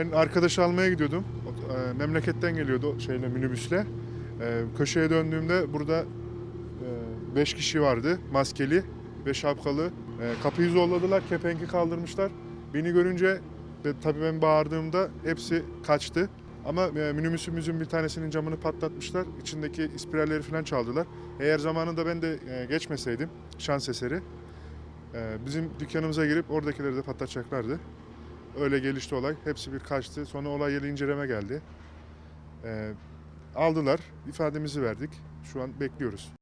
Ben arkadaş almaya gidiyordum. E, memleketten geliyordu şeyle minibüsle. E, köşeye döndüğümde burada 5 kişi vardı maskeli ve şapkalı. E, kapıyı zorladılar, kepenki kaldırmışlar. Beni görünce ve tabii ben bağırdığımda hepsi kaçtı. Ama e, minibüsümüzün bir tanesinin camını patlatmışlar. İçindeki ispiralleri falan çaldılar. Eğer zamanında ben de e, geçmeseydim şans eseri e, bizim dükkanımıza girip oradakileri de patlatacaklardı. Öyle gelişti olay. Hepsi bir kaçtı. Sonra olay yeri inceleme geldi. E, aldılar. ifademizi verdik. Şu an bekliyoruz.